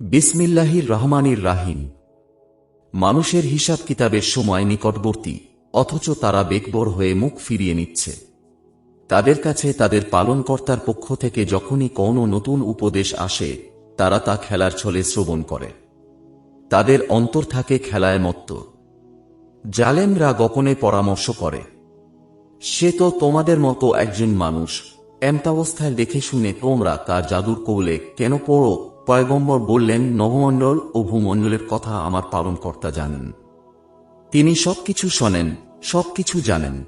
বিসমিল্লাহির রহমানির রাহিম। মানুষের হিসাব কিতাবের সময় নিকটবর্তী, অথচ তারা বেকবর হয়ে মুখ ফিরিয়ে নিচ্ছে। তাদের কাছে তাদের পালনকর্তার পক্ষ থেকে যখনই কোনো নতুন উপদেশ আসে, তারা তা খেলার ছলে শ্রবণ করে। তাদের অন্তর থাকে খেলায় মত্ত। জালেমরা গোপনে পরামর্শ করে। সে তো তোমাদের মতো একজন মানুষ, এমতাবস্থায় দেখে শুনে তোমরা তার জাদুর কৌলে কেন পড়ো? পয়গম্বর বললেন, নবমণ্ডল ও ভূমণ্ডলের কথা আমার পালনকর্তা জানেন। তিনি সবকিছু শোনেন, সবকিছু জানেন।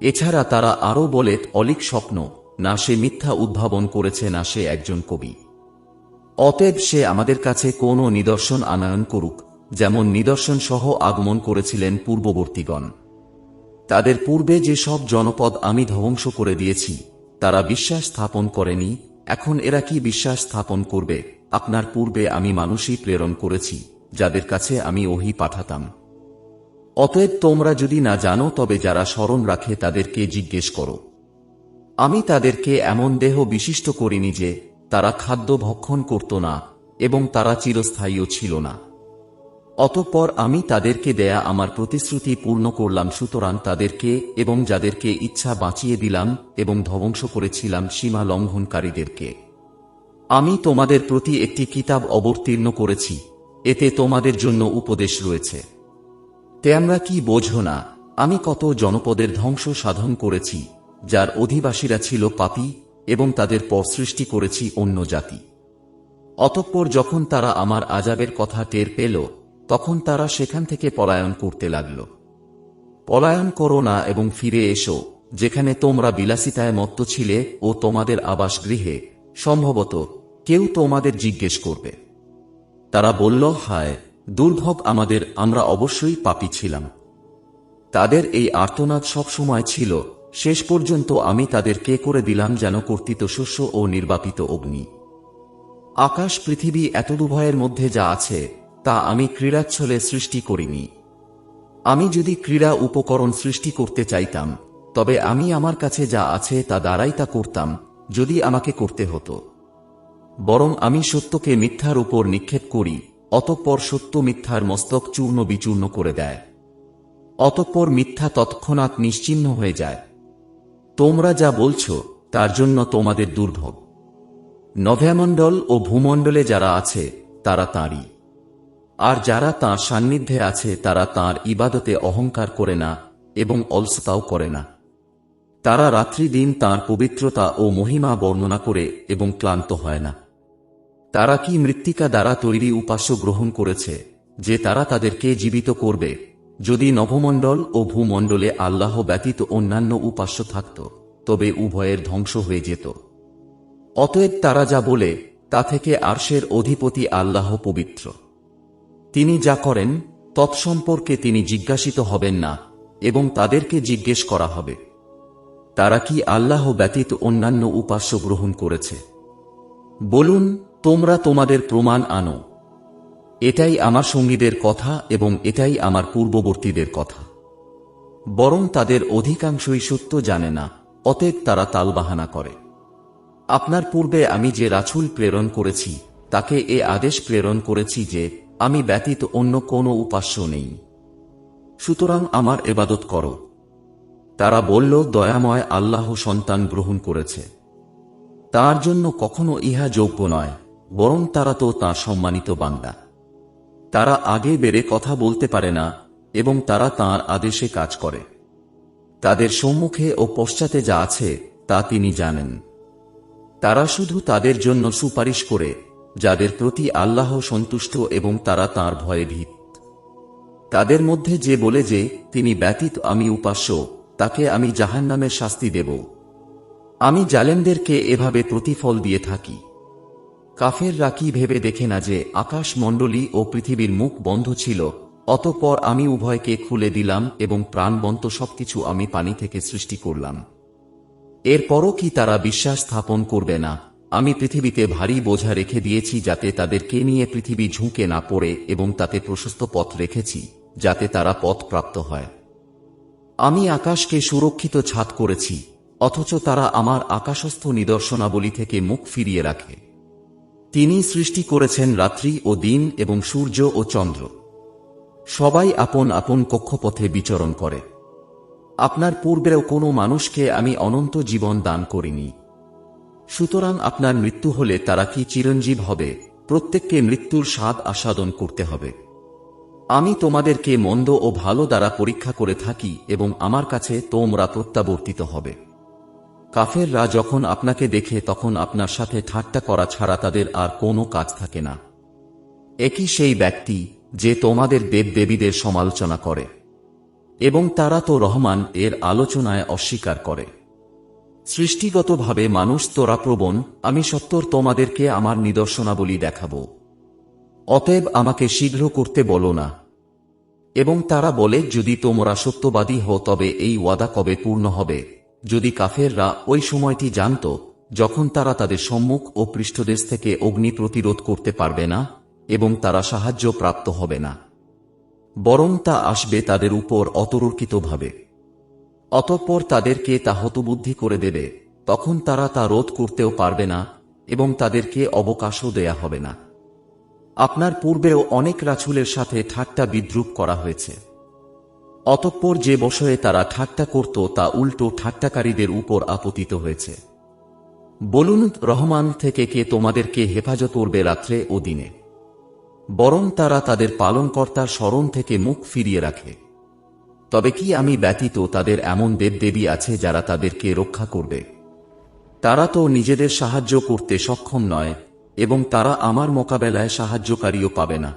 এছাড়া তারা আরও বলে, অলিক স্বপ্ন, না সে মিথ্যা উদ্ভাবন করেছে, না সে একজন কবি। অতএব সে আমাদের কাছে কোনো নিদর্শন আনয়ন করুক, যেমন নিদর্শন সহ আগমন করেছিলেন পূর্ববর্তীগণ। তাদের পূর্বে যে সব জনপদ আমি ধ্বংস করে দিয়েছি, তারা বিশ্বাস স্থাপন করেনি এখন এরা কি বিশ্বাস স্থাপন করবে? আপনার পূর্বে আমি মানুষই প্রেরণ করেছি, যাদের কাছে আমি ওহি পাঠাতাম। অতএব তোমরা যদি না জানো, তবে যারা স্মরণ রাখে, তাদেরকে জিজ্ঞেস করো। আমি তাদেরকে এমন দেহ বিশিষ্ট করিনি যে, তারা খাদ্য ভক্ষণ করত না, এবং তারা চিরস্থায়ীও ছিল না। অতঃপর আমি তাদেরকে দেয়া আমার প্রতিশ্রুতি পূর্ণ করলাম, সুতরাং তাদেরকে এবং যাদেরকে ইচ্ছা বাঁচিয়ে দিলাম এবং ধ্বংস করেছিলাম সীমা লঙ্ঘনকারীদেরকে। আমি তোমাদের প্রতি একটি কিতাব অবতীর্ণ করেছি, এতে তোমাদের জন্য উপদেশ রয়েছে। তে আমরা কি বোঝো না, আমি কত জনপদের ধ্বংস সাধন করেছি, যার অধিবাসীরা ছিল পাপী এবং তাদের পর সৃষ্টি করেছি অন্য জাতি। অতঃপর যখন তারা আমার আজাবের কথা টের পেল তখন তারা সেখান থেকে পলায়ন করতে লাগল। পলায়ন করো না এবং ফিরে এসো, যেখানে তোমরা বিলাসিতায় মত্ত ছিলে ও তোমাদের আবাস গৃহে সম্ভবত কেউ তোমাদের জিজ্ঞেস করবে। তারা বলল, হায়, দুর্ভোগ আমাদের, আমরা অবশ্যই পাপী ছিলাম। তাদের এই আর্তনাদ সবসময় ছিল, শেষ পর্যন্ত আমি তাদের কে করে দিলাম যেন কর্তৃত শস্য ও নির্বাপিত অগ্নি। আকাশ, পৃথিবী এত দুভয়ের মধ্যে যা আছে তা আমি ক্রীড়াচ্ছলে সৃষ্টি করিনি। আমি যদি ক্রীড়া উপকরণ সৃষ্টি করতে চাইতাম, তবে আমি আমার কাছে যা আছে তা দ্বারাই তা করতাম, যদি আমাকে করতে হতো। বরং আমি সত্যকে মিথ্যার উপর নিক্ষেপ করি, অতঃপর সত্য মিথ্যার মস্তক চূর্ণ বিচূর্ণ করে দেয়। অতঃপর মিথ্যা তৎক্ষণাৎ নিশ্চিহ্ন হয়ে যায়। তোমরা যা বলছ, তার জন্য তোমাদের দুর্ভোগ। নভ্যামণ্ডল ও ভূমণ্ডলে যারা আছে, তারা তাঁরই। আর যারা তাঁর সান্নিধ্যে আছে, তারা তাঁর ইবাদতে অহংকার করে না এবং অলসতাও করে না। তারা রাত্রি দিন তাঁর পবিত্রতা ও মহিমা বর্ণনা করে এবং ক্লান্ত হয় না। তারা কি মৃত্তিকা দ্বারা তৈরি উপাস্য গ্রহণ করেছে, যে তারা তাদেরকে জীবিত করবে? যদি নভমণ্ডল ও ভূমণ্ডলে আল্লাহ ব্যতীত অন্যান্য উপাস্য থাকত, তবে উভয়ের ধ্বংস হয়ে যেত। অতএব তারা যা বলে, তা থেকে আরশের অধিপতি আল্লাহ পবিত্র। তিনি যা করেন, তৎসম্পর্কে তিনি জিজ্ঞাসিত হবেন না, এবং তাদেরকে জিজ্ঞেস করা হবে। তারা কি আল্লাহ ব্যতীত অন্যান্য উপাস্য গ্রহণ করেছে? বলুন, তোমরা তোমাদের প্রমাণ আনো। এটাই আমার সঙ্গীদের কথা এবং এটাই আমার পূর্ববর্তীদের কথা। বরং তাদের অধিকাংশই সত্য জানে না, অতএব তারা তালবাহানা করে। আপনার পূর্বে আমি যে রাছুল প্রেরণ করেছি, তাকে এ আদেশ প্রেরণ করেছি যে আমি ব্যতীত অন্য কোনো উপাস্য নেই। সুতরাং আমার এবাদত করো। তারা বলল, দয়াময় আল্লাহ সন্তান গ্রহণ করেছে। তার জন্য কখনো ইহা যোগ্য নয়, বরং তারা তো তাঁর সম্মানিত বান্দা। তারা আগে বেড়ে কথা বলতে পারে না, এবং তারা তাঁর আদেশে কাজ করে। তাদের সম্মুখে ও পশ্চাতে যা আছে, তা তিনি জানেন। তারা শুধু তাদের জন্য সুপারিশ করে যাদের প্রতি আল্লাহ সন্তুষ্ট এবং তারা তার ভয়ে ভীত। তাদের মধ্যে যে বলে যে, তিনি ব্যতীত আমি উপাস্য, তাকে আমি জাহান জাহান্নামের শাস্তি দেব। আমি জালেমদেরকে এভাবে প্রতিফল দিয়ে থাকি। কাফের রাকি ভেবে দেখে না যে আকাশ মণ্ডলী ও পৃথিবীর মুখ বন্ধ ছিল, অতঃপর আমি উভয়কে খুলে দিলাম এবং প্রাণবন্ত সবকিছু আমি পানি থেকে সৃষ্টি করলাম। এরপরও কি তারা বিশ্বাস স্থাপন করবে না? আমি পৃথিবীতে ভারী বোঝা রেখে দিয়েছি যাতে তাদেরকে নিয়ে পৃথিবী ঝুঁকে না পড়ে এবং তাতে প্রশস্ত পথ রেখেছি, যাতে তারা পথ প্রাপ্ত হয়। আমি আকাশকে সুরক্ষিত ছাদ করেছি, অথচ তারা আমার আকাশস্থ নিদর্শনাবলী থেকে মুখ ফিরিয়ে রাখে। তিনি সৃষ্টি করেছেন রাত্রি ও দিন এবং সূর্য ও চন্দ্র। সবাই আপন আপন কক্ষপথে বিচরণ করে। আপনার পূর্বেও কোনো মানুষকে আমি অনন্ত জীবন দান করিনি। সুতরাং আপনার মৃত্যু হলে তারা কি চিরঞ্জীব হবে? প্রত্যেককে মৃত্যুর স্বাদ আস্বাদন করতে হবে। আমি তোমাদেরকে মন্দ ও ভালো দ্বারা পরীক্ষা করে থাকি এবং আমার কাছে তোমরা প্রত্যাবর্তিত হবে। কাফেররা যখন আপনাকে দেখে তখন আপনার সাথে ঠাট্টা করা ছাড়া তাদের আর কোনো কাজ থাকে না। একই সেই ব্যক্তি যে তোমাদের দেবদেবীদের সমালোচনা করে। এবং তারা তো রহমান, এর আলোচনায় অস্বীকার করে। সৃষ্টিগতভাবে মানুষ তোরা প্রবণ, আমি সত্তর তোমাদেরকে আমার নিদর্শনাবলী দেখাব। অতএব আমাকে শীঘ্র করতে বলো না। এবং তারা বলে, যদি তোমরা সত্যবাদী হও, তবে এই ওয়াদা কবে পূর্ণ হবে? যদি কাফেররা ওই সময়টি জানত, যখন তারা তাদের সম্মুখ ও পৃষ্ঠদেশ থেকে অগ্নি প্রতিরোধ করতে পারবে না, এবং তারা সাহায্য প্রাপ্ত হবে না। বরং তা আসবে তাদের উপর অতর্কিতভাবে। অতঃপর তাদেরকে তা হতবুদ্ধি করে দেবে, তখন তারা তা রোধ করতেও পারবে না এবং তাদেরকে অবকাশও দেয়া হবে না। আপনার পূর্বেও অনেক রাছুলের সাথে ঠাট্টা বিদ্রুপ করা হয়েছে। অতঃপর যে বছরে তারা ঠাট্টা করত, তা উল্টো ঠাট্টাকারীদের উপর আপতিত হয়েছে। বলুন রহমান থেকে কে তোমাদেরকে হেফাজত করবে রাত্রে ও দিনে। বরং তারা তাদের পালনকর্তার স্মরণ থেকে মুখ ফিরিয়ে রাখে। তবে কি আমি ব্যতীত তাদের এমন দেবদেবী আছে যারা তাদেরকে রক্ষা করবে? তারা তো নিজেদের সাহায্য করতে সক্ষম নয়, এবং তারা আমার মোকাবেলায় সাহায্যকারীও পাবে না।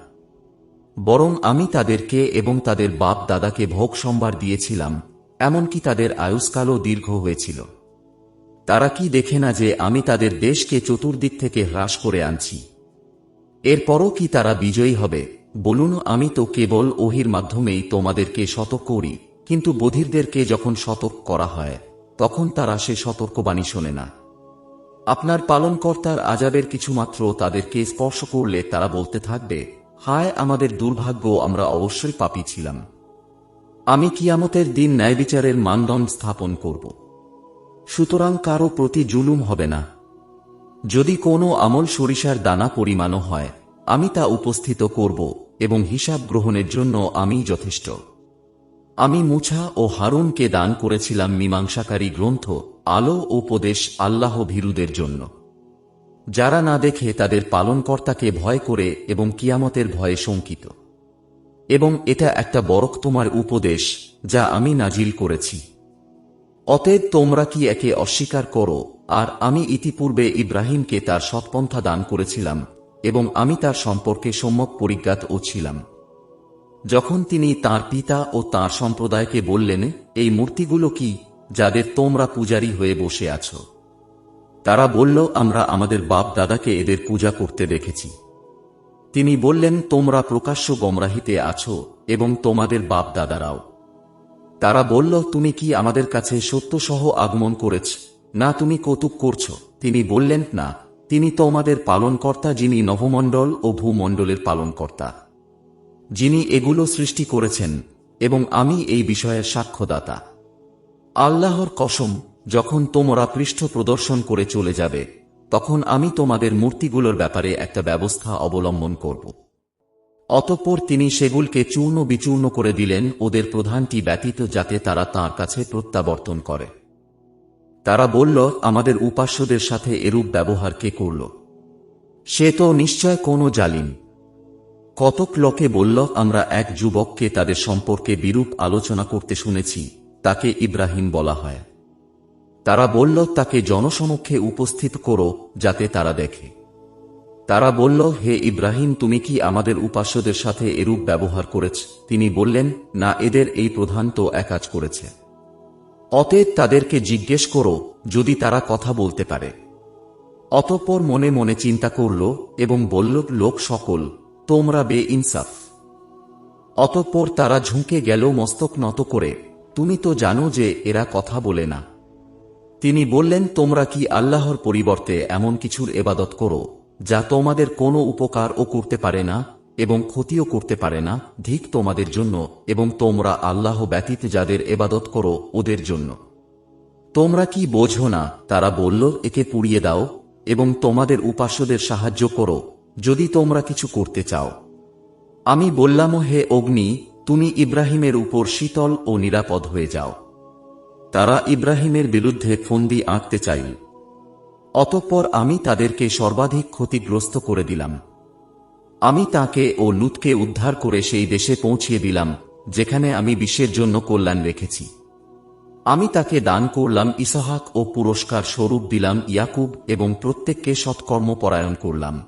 বরং আমি তাদেরকে এবং তাদের বাপ দাদাকে ভোগ সম্ভার দিয়েছিলাম, এমনকি তাদের আয়ুষ্কালও দীর্ঘ হয়েছিল। তারা কি দেখে না যে আমি তাদের দেশকে চতুর্দিক থেকে হ্রাস করে আনছি? এরপরও কি তারা বিজয়ী হবে? বলুন, আমি তো কেবল ওহির মাধ্যমেই তোমাদেরকে সতর্ক করি, কিন্তু বধিরদেরকে যখন সতর্ক করা হয়, তখন তারা সে সতর্কবাণী শোনে না। আপনার পালনকর্তার আজাবের কিছুমাত্র তাদেরকে স্পর্শ করলে তারা বলতে থাকবে, হায় আমাদের দুর্ভাগ্য, আমরা অবশ্যই পাপী ছিলাম। আমি কিয়ামতের দিন ন্যায়বিচারের মানদণ্ড স্থাপন করব। সুতরাং কারও প্রতি জুলুম হবে না। যদি কোনো আমল সরিষার দানা পরিমাণও হয়, আমি তা উপস্থিত করব। এবং হিসাব গ্রহণের জন্য আমি যথেষ্ট। আমি মুছা ও হারুনকে দান করেছিলাম মীমাংসাকারী গ্রন্থ, আলো উপদেশ আল্লাহ ভীরুদের জন্য। যারা না দেখে তাদের পালনকর্তাকে ভয় করে এবং কিয়ামতের ভয়ে শঙ্কিত। এবং এটা একটা বরক তোমার উপদেশ যা আমি নাজিল করেছি। অতএব তোমরা কি একে অস্বীকার করো? আর আমি ইতিপূর্বে ইব্রাহিমকে তার সৎপন্থা দান করেছিলাম এবং আমি তার সম্পর্কে সম্যক পরিজ্ঞাত ও ছিলাম। যখন তিনি তার পিতা ও তার সম্প্রদায়কে বললেন, এই মূর্তিগুলো কি যাদের তোমরা পূজারী হয়ে বসে আছো? তারা বলল, আমরা আমাদের বাপ দাদাকে এদের পূজা করতে দেখেছি। তিনি বললেন, তোমরা প্রকাশ্য গমরাহিতে আছো এবং তোমাদের বাপ দাদারাও। তারা বলল, তুমি কি আমাদের কাছে সত্যসহ আগমন করেছ? না, তুমি কৌতুক করছ? তিনি বললেন, না তিনি তোমাদের পালনকর্তা যিনি নভমণ্ডল ও ভূমণ্ডলের পালনকর্তা। যিনি এগুলো সৃষ্টি করেছেন এবং আমি এই বিষয়ের সাক্ষ্যদাতা। আল্লাহর কসম, যখন তোমরা পৃষ্ঠ প্রদর্শন করে চলে যাবে, তখন আমি তোমাদের মূর্তিগুলোর ব্যাপারে একটা ব্যবস্থা অবলম্বন করব। অতঃপর তিনি সেগুলকে চূর্ণ বিচূর্ণ করে দিলেন, ওদের প্রধানটি ব্যতীত যাতে তারা তার কাছে প্রত্যাবর্তন করে। তারা বলল, আমাদের উপাস্যদের সাথে এরূপ ব্যবহার কে করল? সে তো নিশ্চয় কোনো জালিম। কতক লোকে বলল, আমরা এক যুবককে তাদের সম্পর্কে বিরূপ আলোচনা করতে শুনেছি, তাকে ইব্রাহিম বলা হয়। তারা বলল, তাকে জনসমক্ষে উপস্থিত করো, যাতে তারা দেখে। তারা বলল, হে ইব্রাহিম, তুমি কি আমাদের উপাস্যদের সাথে এরূপ ব্যবহার করেছ? তিনি বললেন, না, এদের এই প্রধান তো একাজ করেছে। অতএব তাদেরকে জিজ্ঞেস করো, যদি তারা কথা বলতে পারে। অতঃপর মনে মনে চিন্তা করল এবং বলল, লোক সকল, তোমরা বে ইনসাফ অতঃপর তারা ঝুঁকে গেল মস্তক নত করে, তুমি তো জানো যে এরা কথা বলে না। তিনি বললেন, তোমরা কি আল্লাহর পরিবর্তে এমন কিছুর এবাদত করো, যা তোমাদের কোনো উপকারও করতে পারে না? এবং ক্ষতিও করতে পারে না ধিক তোমাদের জন্য এবং তোমরা আল্লাহ ব্যতীত যাদের এবাদত করো ওদের জন্য। তোমরা কি বোঝো না, তারা বলল, একে পুড়িয়ে দাও এবং তোমাদের উপাস্যদের সাহায্য করো, যদি তোমরা কিছু করতে চাও। আমি বললাম, হে অগ্নি, তুমি ইব্রাহিমের উপর শীতল ও নিরাপদ হয়ে যাও। তারা ইব্রাহিমের বিরুদ্ধে ফন্দি আঁকতে চাইল। অতঃপর আমি তাদেরকে সর্বাধিক ক্ষতিগ্রস্ত করে দিলাম। আমি তাকে ও লুতকে উদ্ধার করে সেই দেশে পৌঁছিয়ে দিলাম, যেখানে আমি বিশ্বের জন্য কল্যাণ রেখেছি। আমি তাকে দান করলাম ইসহাক ও পুরস্কার স্বরূপ দিলাম ইয়াকুব এবং প্রত্যেককে সৎকর্ম পরায়ণ করলাম।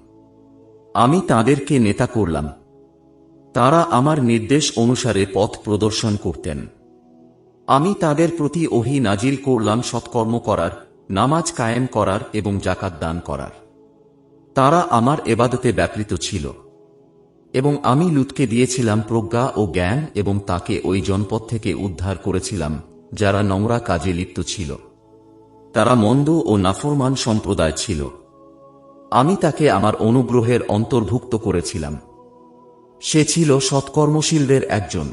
আমি তাদেরকে নেতা করলাম। তারা আমার নির্দেশ অনুসারে পথ প্রদর্শন করতেন। আমি তাদের প্রতি ওহি নাজিল করলাম সৎকর্ম করার, নামাজ কায়েম করার এবং জাকাত দান করার। তারা আমার এবাদতে ব্যাপৃত ছিল। এবং আমি লুতকে দিয়েছিলাম প্রজ্ঞা ও জ্ঞান এবং তাকে ওই জনপদ থেকে উদ্ধার করেছিলাম, যারা নোংরা কাজে লিপ্ত ছিল। তারা মন্দ ও নাফরমান সম্প্রদায় ছিল। আমি তাকে আমার অনুগ্রহের অন্তর্ভুক্ত করেছিলাম। সে ছিল সৎকর্মশীলদের একজন।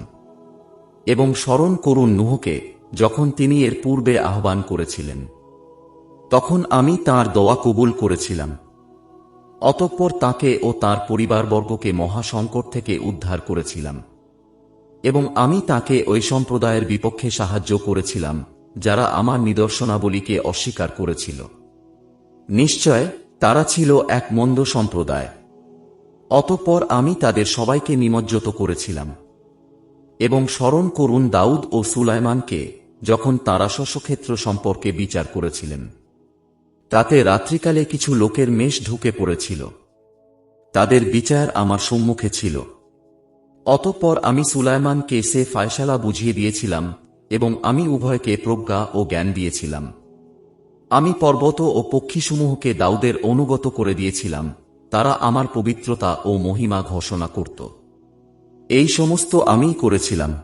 এবং স্মরণ করুন নুহকে, যখন তিনি এর পূর্বে আহ্বান করেছিলেন। তখন আমি তার দোয়া কবুল করেছিলাম। অতঃপর তাকে ও তার পরিবারবর্গকে মহাসংকট থেকে উদ্ধার করেছিলাম। এবং আমি তাকে ওই সম্প্রদায়ের বিপক্ষে সাহায্য করেছিলাম, যারা আমার নিদর্শনাবলীকে অস্বীকার করেছিল। নিশ্চয়, তারা ছিল এক মন্দ সম্প্রদায়। অতঃপর আমি তাদের সবাইকে নিমজ্জিত করেছিলাম। এবং স্মরণ করুন দাউদ ও সুলাইমানকে, যখন তারা শস্যক্ষেত্র সম্পর্কে বিচার করেছিলেন। তাতে রাত্রিকালে কিছু লোকের মেষ ঢুকে পড়েছিল। তাদের বিচার আমার সম্মুখে ছিল। অতঃপর আমি সুলাইমানকে সে ফায়সালা বুঝিয়ে দিয়েছিলাম এবং আমি উভয়কে প্রজ্ঞা ও জ্ঞান দিয়েছিলাম। আমি পর্বত ও পক্ষীসমূহকে দাউদের অনুগত করে দিয়েছিলাম। তারা আমার পবিত্রতা ও মহিমা ঘোষণা করত। এই সমস্ত আমিই করেছিলাম।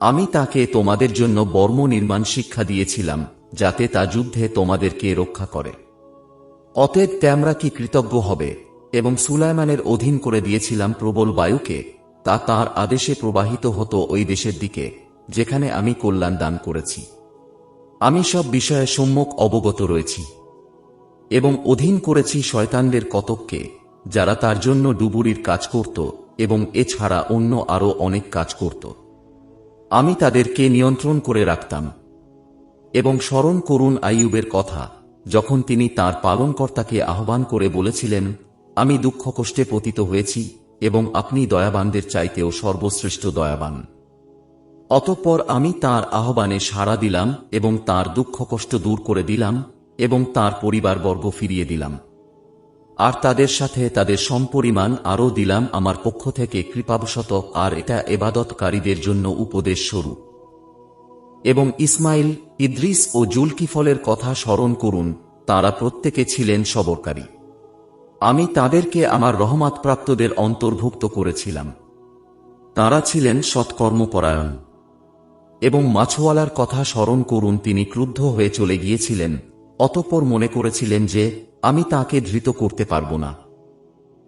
আমি তাকে তোমাদের জন্য বর্ম নির্মাণ শিক্ষা দিয়েছিলাম। যাতে তা যুদ্ধে তোমাদেরকে রক্ষা করে। অতএব তোমরা কি কৃতজ্ঞ হবে এবং সুলাইমানের অধীন করে দিয়েছিলাম প্রবল বায়ুকে, তা তার আদেশে প্রবাহিত হতো ওই দেশের দিকে, যেখানে আমি কল্যাণ দান করেছি। আমি সব বিষয়ে সম্মুখ অবগত রয়েছি এবং অধীন করেছি শয়তানদের কতককে, যারা তার জন্য ডুবুরির কাজ করত এবং এছাড়া অন্য আরও অনেক কাজ করত। আমি তাদেরকে নিয়ন্ত্রণ করে রাখতাম। এবং স্মরণ করুন আইয়ুবের কথা, যখন তিনি তার পালনকর্তাকে আহ্বান করে বলেছিলেন, আমি দুঃখ কষ্টে পতিত হয়েছি এবং আপনি দয়াবানদের চাইতেও সর্বশ্রেষ্ঠ দয়াবান। অতঃপর আমি তার আহ্বানে সাড়া দিলাম এবং তার দুঃখ কষ্ট দূর করে দিলাম এবং তার পরিবারবর্গ ফিরিয়ে দিলাম। আর তাদের সাথে তাদের সম্পরিমাণ আরও দিলাম আমার পক্ষ থেকে কৃপাবশত, আর এটা এবাদতকারীদের জন্য উপদেশ স্বরূপ। এবং ইসমাইল, ইদ্রিস ও জুলকিফলের কথা স্মরণ করুন, তারা প্রত্যেকে ছিলেন সবরকারী। আমি তাদেরকে আমার রহমাতপ্রাপ্তদের অন্তর্ভুক্ত করেছিলাম। তারা ছিলেন সৎকর্মপরায়ণ। এবং মাছওয়ালার কথা স্মরণ করুন, তিনি ক্রুদ্ধ হয়ে চলে গিয়েছিলেন, অতঃপর মনে করেছিলেন যে, আমি তাকে ধৃত করতে পারব না।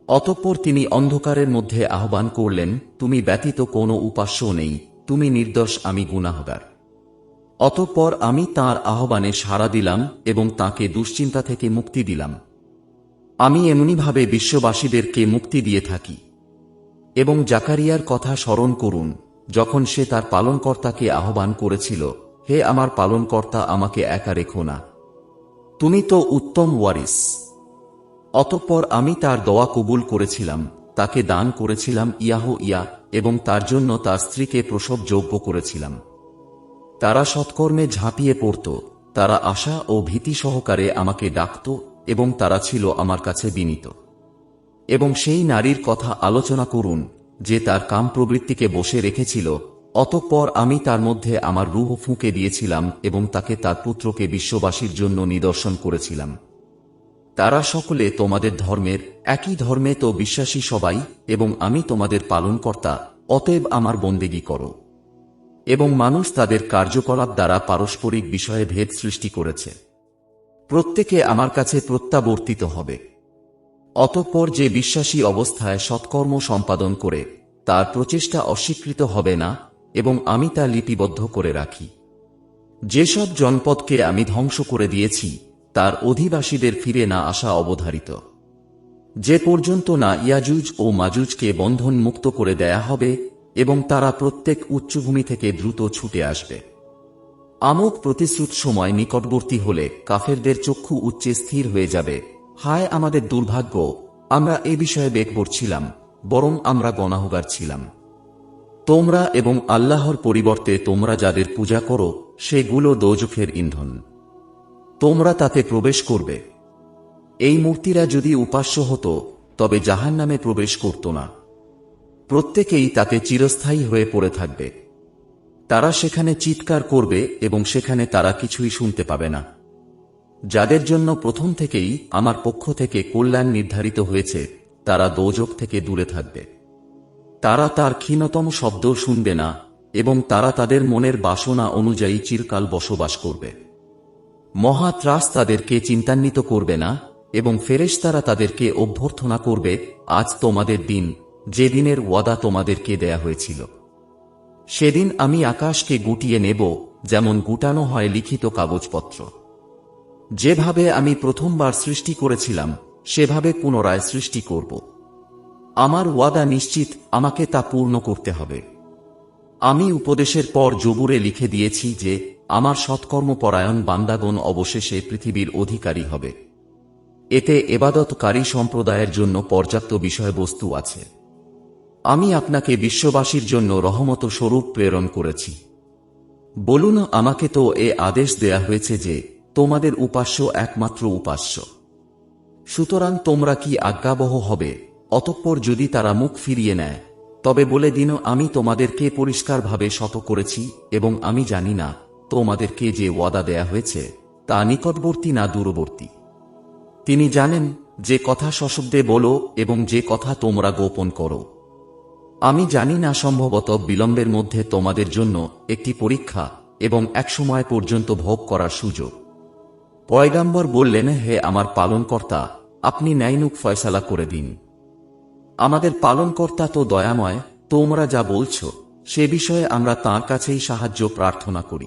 অতঃপর তিনি অন্ধকারের মধ্যে আহ্বান করলেন, তুমি ব্যতীত কোনো উপাস্য নেই, তুমি নির্দোষ, আমি গুনাহগার। অতঃপর আমি তার আহ্বানে সাড়া দিলাম এবং তাকে দুশ্চিন্তা থেকে মুক্তি দিলাম। আমি এমনিভাবে বিশ্ববাসীদেরকে মুক্তি দিয়ে থাকি। এবং জাকারিয়ার কথা স্মরণ করুন, যখন সে তার পালনকর্তাকে আহ্বান করেছিল, হে আমার পালনকর্তা, আমাকে একা রেখো না। তুমি তো উত্তম ওয়ারিস। অতঃপর আমি তার দোয়া কবুল করেছিলাম, তাকে দান করেছিলাম ইয়াহ ইয়া, এবং তার জন্য তার স্ত্রীকে প্রসব যোগ্য করেছিলাম। তারা সৎকর্মে ঝাঁপিয়ে পড়ত। তারা আশা ও ভীতি সহকারে আমাকে ডাকত এবং তারা ছিল আমার কাছে বিনীত। এবং সেই নারীর কথা আলোচনা করুন, যে তার কাম প্রবৃত্তিকে বসে রেখেছিল, অতঃপর আমি তার মধ্যে আমার রুহ ফুঁকে দিয়েছিলাম এবং তাকে তার পুত্রকে বিশ্ববাসীর জন্য নিদর্শন করেছিলাম। তারা সকলে তোমাদের ধর্মের, একই ধর্মে তো বিশ্বাসী সবাই, এবং আমি তোমাদের পালনকর্তা, অতএব আমার বন্দেগী করো। এবং মানুষ তাদের কার্যকলাপ দ্বারা পারস্পরিক বিষয়ে ভেদ সৃষ্টি করেছে। প্রত্যেকে আমার কাছে প্রত্যাবর্তিত হবে। অতঃপর যে বিশ্বাসী অবস্থায় সৎকর্ম সম্পাদন করে, তার প্রচেষ্টা অস্বীকৃত হবে না এবং আমি তা লিপিবদ্ধ করে রাখি। যেসব জনপদকে আমি ধ্বংস করে দিয়েছি, তার অধিবাসীদের ফিরে না আসা অবধারিত। যে পর্যন্ত না ইয়াজুজ ও মাজুজকে বন্ধন মুক্ত করে দেয়া হবে এবং তারা প্রত্যেক উচ্চভূমি থেকে দ্রুত ছুটে আসবে। আমোক প্রতিশ্রুত সময় নিকটবর্তী হলে কাফেরদের চক্ষু উচ্চে স্থির হয়ে যাবে। হায় আমাদের দুর্ভাগ্য, আমরা এ বিষয়ে বেকবর ছিলাম, বরং আমরা গণাহগার ছিলাম। তোমরা এবং আল্লাহর পরিবর্তে তোমরা যাদের পূজা করো, সেগুলো দোজখের ইন্ধন। তোমরা তাতে প্রবেশ করবে। এই মূর্তিরা যদি উপাস্য হতো, তবে জাহান নামে প্রবেশ করত না। প্রত্যেকেই তাতে চিরস্থায়ী হয়ে পড়ে থাকবে। তারা সেখানে চিৎকার করবে এবং সেখানে তারা কিছুই শুনতে পাবে না। যাদের জন্য প্রথম থেকেই আমার পক্ষ থেকে কল্যাণ নির্ধারিত হয়েছে, তারা দোজক থেকে দূরে থাকবে। তারা তার ক্ষীণতম শব্দ শুনবে না এবং তারা তাদের মনের বাসনা অনুযায়ী চিরকাল বসবাস করবে। মহা ত্রাস তাদেরকে চিন্তান্বিত করবে না এবং ফেরেশতারা তাদেরকে অভ্যর্থনা করবে, আজ তোমাদের দিন যে দিনের ওয়াদা তোমাদেরকে দেয়া হয়েছিল। সেদিন আমি আকাশকে গুটিয়ে নেব, যেমন গুটানো হয় লিখিত কাগজপত্র। যেভাবে আমি প্রথমবার সৃষ্টি করেছিলাম, সেভাবে পুনরায় সৃষ্টি করব। আমার ওয়াদা নিশ্চিত, আমাকে তা পূর্ণ করতে হবে। আমি উপদেশের পর জবুরে লিখে দিয়েছি যে, আমার সৎকর্মপরায়ণ বান্দাগণ অবশেষে পৃথিবীর অধিকারী হবে। এতে এবাদতকারী সম্প্রদায়ের জন্য পর্যাপ্ত বিষয়বস্তু আছে। আমি আপনাকে বিশ্ববাসীর জন্য রহমত স্বরূপ প্রেরণ করেছি। বলুন আমাকে তো এ আদেশ দেয়া হয়েছে যে তোমাদের উপাস্য একমাত্র উপাস্য। সুতরাং তোমরা কি আজ্ঞাবহ হবে? অতঃপর যদি তারা মুখ ফিরিয়ে নেয়, তবে বলে দিন, আমি তোমাদেরকে পরিষ্কারভাবে শত করেছি এবং আমি জানি না তোমাদেরকে যে ওয়াদা দেয়া হয়েছে, তা নিকটবর্তী না দূরবর্তী। তিনি জানেন, যে কথা সশব্দে বলো এবং যে কথা তোমরা গোপন করো। আমি জানি না সম্ভবত বিলম্বের মধ্যে তোমাদের জন্য একটি পরীক্ষা এবং একসময় পর্যন্ত ভোগ করার সুযোগ। পয়গাম্বর বললেন, হে আমার পালনকর্তা, আপনি ন্যায়নুক ফয়সালা করে দিন। আমাদের পালনকর্তা তো দয়াময়, তোমরা যা বলছ, সে বিষয়ে আমরা তাঁর কাছেই সাহায্য প্রার্থনা করি।